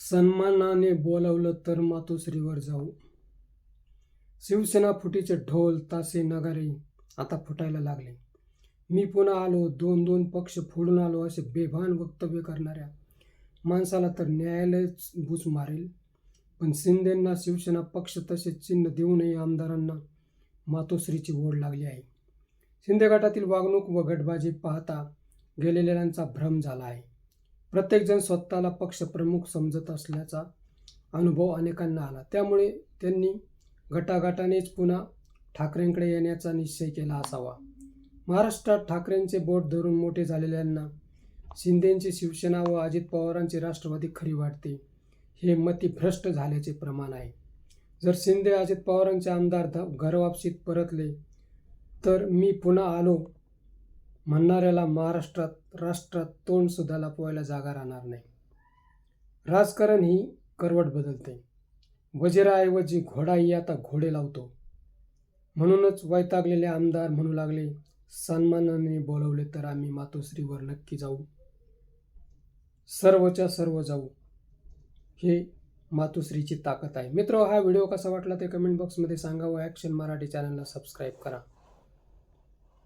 सन्मानाने बोलावलं तर मातोश्रीवर जाऊ. शिवसेना फुटीचे ढोल तासे नगारे आता फुटायला लागले. मी पुन्हा आलो दोन दोन पक्ष फोडून आलो असे बेभान वक्तव्य करणाऱ्या माणसाला तर न्यायालयच बूच मारेल. पण शिंदेंना शिवसेना पक्ष तसेच चिन्ह देऊनही आमदारांना मातोश्रीची ओढ लागली आहे. शिंदे गटातील वागणूक व गटबाजी पाहता गेलेल्यांचा भ्रम झाला आहे. प्रत्येकजण स्वतःला पक्षप्रमुख समजत असल्याचा अनुभव अनेकांना आला. त्यामुळे त्यांनी गटागटानेच पुन्हा ठाकरेंकडे येण्याचा निश्चय केला असावा. महाराष्ट्रात ठाकरेंचे बोट धरून मोठे झालेल्यांना शिंदेंची शिवसेना व अजित पवारांची राष्ट्रवादी खरी वाटते हे मतिभ्रष्ट झाल्याचे प्रमाण आहे. जर शिंदे अजित पवारांचे आमदार ध- घरवापशीत परतले तर मी पुन्हा आलो म्हणणाऱ्याला महाराष्ट्रात राष्ट्रात तोंडसुद्धा लपवायला जागा राहणार नाही. राजकारण ही करवट बदलते. वजिराऐवजी घोडाही आता घोडे लावतो. म्हणूनच वैतागलेले आमदार म्हणू लागले सन्मानाने बोलवले तर आम्ही मातोश्रीवर नक्की जाऊ. सर्वच्या सर्व जाऊ. हे मातोश्रीची ताकद आहे. मित्र हा व्हिडिओ कसा वाटला ते कमेंट बॉक्समध्ये सांगा व ॲक्शन मराठी चॅनलला सबस्क्राईब करा.